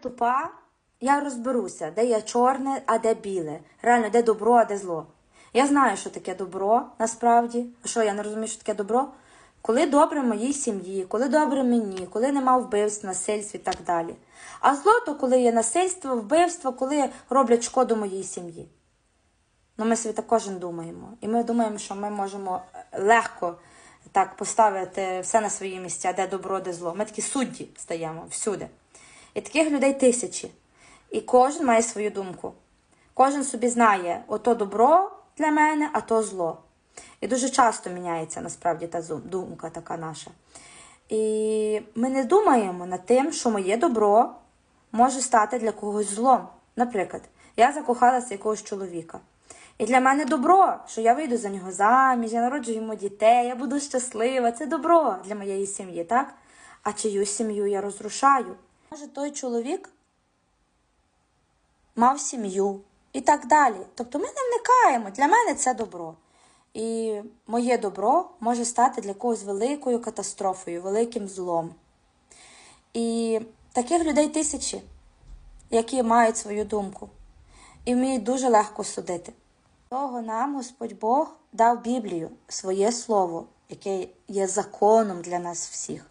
тупа, я розберуся, де є чорне, а де біле. Реально, де добро, а де зло. Я знаю, що таке добро насправді. А що я не розумію, що таке добро? Коли добре моїй сім'ї, коли добре мені, коли нема вбивств, насильств і так далі. А зло то коли є насильство, вбивство, коли роблять шкоду моїй сім'ї. Ну, ми собі так кожен думаємо. І ми думаємо, що ми можемо легко так поставити все на свої місця, де добро, де зло. Ми такі судді стаємо всюди. І таких людей тисячі. І кожен має свою думку. Кожен собі знає, ото добро для мене, а то зло. І дуже часто міняється насправді та думка така наша. І ми не думаємо над тим, що моє добро може стати для когось злом. Наприклад, я закохалася якогось чоловіка. І для мене добро, що я вийду за нього заміж, я народжу йому дітей, я буду щаслива. Це добро для моєї сім'ї, так? А чию сім'ю я розрушаю? Може, той чоловік мав сім'ю і так далі. Тобто ми не вникаємо. Для мене це добро. І моє добро може стати для когось великою катастрофою, великим злом. І таких людей тисячі, які мають свою думку і вміють дуже легко судити. Того нам Господь Бог дав Біблію, своє слово, яке є законом для нас всіх.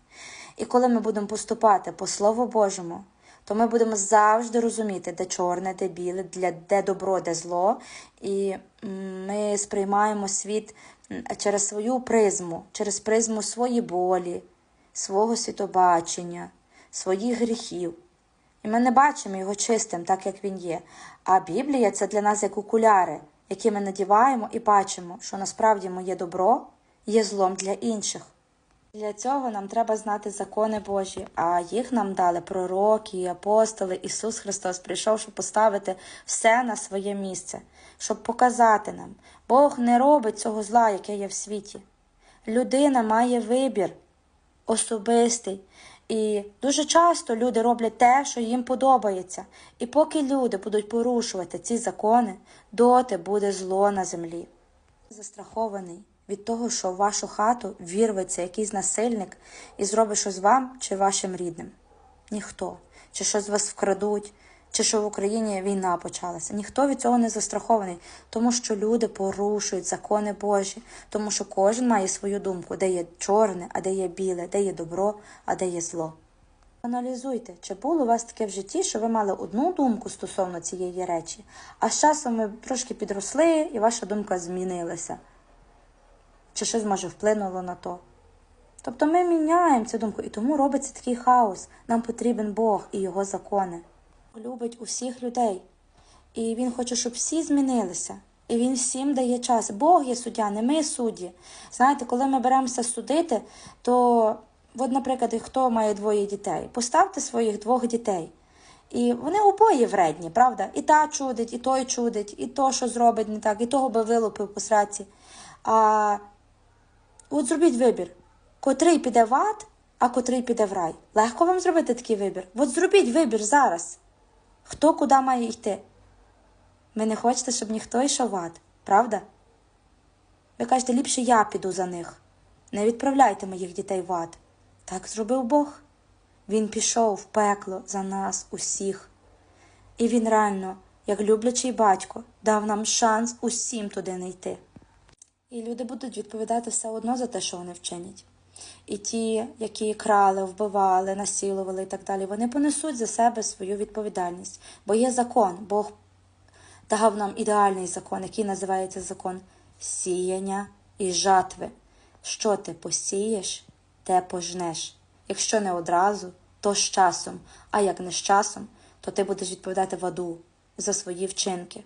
І коли ми будемо поступати по Слову Божому, то ми будемо завжди розуміти, де чорне, де біле, де добро, де зло. І ми сприймаємо світ через свою призму, через призму свої болі, свого світобачення, своїх гріхів. І ми не бачимо його чистим, так як він є. А Біблія це для нас як окуляри, які ми надіваємо і бачимо, що насправді моє добро є злом для інших. Для цього нам треба знати закони Божі, а їх нам дали пророки, апостоли. Ісус Христос прийшов, щоб поставити все на своє місце, щоб показати нам, Бог не робить цього зла, яке є в світі. Людина має вибір особистий. І дуже часто люди роблять те, що їм подобається. І поки люди будуть порушувати ці закони, доти буде зло на землі. Застрахований від того, що в вашу хату вірветься якийсь насильник і зробить щось вам чи вашим рідним. Ніхто. Чи щось з вас вкрадуть, чи що в Україні війна почалася. Ніхто від цього не застрахований, тому що люди порушують закони Божі, тому що кожен має свою думку, де є чорне, а де є біле, де є добро, а де є зло. Аналізуйте, чи було у вас таке в житті, що ви мали одну думку стосовно цієї речі, а з часом ви трошки підросли і ваша думка змінилася. Чи щось може вплинуло на то? Тобто ми міняємо цю думку, і тому робиться такий хаос. Нам потрібен Бог і Його закони. Любить усіх людей. І Він хоче, щоб всі змінилися. І він всім дає час. Бог є суддя, не ми судді. Знаєте, коли ми беремося судити, то, от, наприклад, хто має двоє дітей, поставте своїх двох дітей. І вони обоє вредні, правда? І та чудить, і той чудить, і то, що зробить не так, і того би вилупив по сраці. А от зробіть вибір, котрий піде в ад, а котрий піде в рай. Легко вам зробити такий вибір? От зробіть вибір зараз. Хто куди має йти? Ви не хочете, щоб ніхто йшов в ад, правда? Ви кажете, ліпше я піду за них. Не відправляйте моїх дітей в ад. Так зробив Бог. Він пішов в пекло за нас усіх. І він реально, як люблячий батько, дав нам шанс усім туди не йти. І люди будуть відповідати все одно за те, що вони вчинять. І ті, які крали, вбивали, насилували і так далі, вони понесуть за себе свою відповідальність. Бо є закон, Бог дав нам ідеальний закон, який називається закон сіяння і жатви. Що ти посієш, те пожнеш. Якщо не одразу, то з часом, а як не з часом, то ти будеш відповідати в аду за свої вчинки.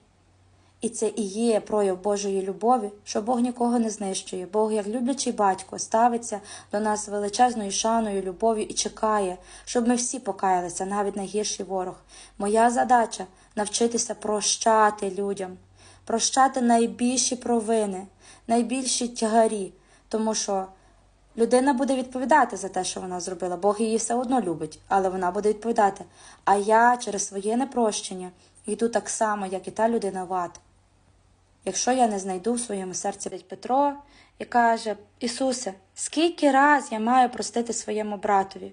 І це і є прояв Божої любові, що Бог нікого не знищує. Бог, як люблячий батько, ставиться до нас величезною шаною, любов'ю і чекає, щоб ми всі покаялися, навіть найгірший ворог. Моя задача навчитися прощати людям, прощати найбільші провини, найбільші тягарі, тому що людина буде відповідати за те, що вона зробила. Бог її все одно любить, але вона буде відповідати. А я через своє непрощення йду так само, як і та людина в ад. Якщо я не знайду в своєму серці Петро і каже: Ісусе, скільки раз я маю простити своєму братові?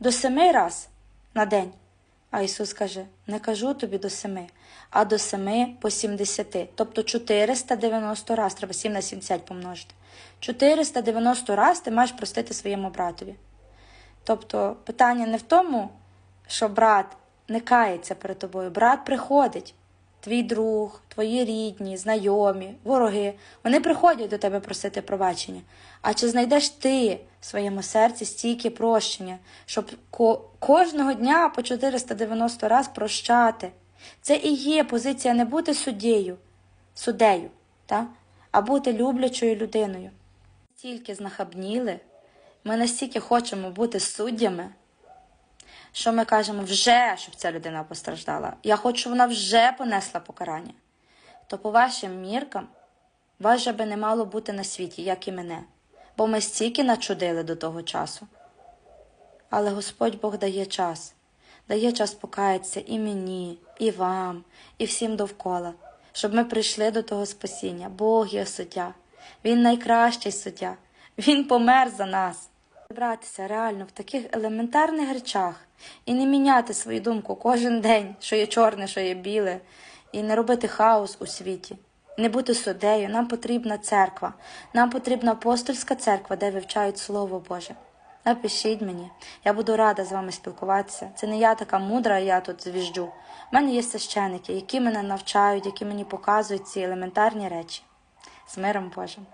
До семи раз на день. А Ісус каже: не кажу тобі до семи, а до семи по сімдесяти. Тобто 490 раз, треба 7 на 70 помножити. 490 раз ти маєш простити своєму братові. Тобто питання не в тому, що брат не кається перед тобою. Брат приходить, твій друг, твої рідні, знайомі, вороги. Вони приходять до тебе просити пробачення. А чи знайдеш ти в своєму серці стільки прощення, щоб ко- кожного дня по 490 раз прощати? Це і є позиція не бути суддєю, суддею, та? а бути люблячою людиною. Настільки знахабніли, ми настільки хочемо бути суддями, що ми кажемо вже, щоб ця людина постраждала. Я хочу, щоб вона вже понесла покарання. То по вашим міркам вас же би не мало бути на світі, як і мене, бо ми стільки начудили до того часу. Але Господь Бог дає час, дає час покаятися і мені, і вам, і всім довкола, щоб ми прийшли до того спасіння. Бог є суддя, Він найкращий суддя, Він помер за нас. Братися реально в таких елементарних речах і не міняти свою думку кожен день, що є чорне, що є біле, і не робити хаос у світі, не бути суддею. Нам потрібна церква, нам потрібна апостольська церква, де вивчають Слово Боже. Напишіть мені, я буду рада з вами спілкуватися. Це не я така мудра, я тут звіжджу. У мене є священики, які мене навчають, які мені показують ці елементарні речі. З миром Божим.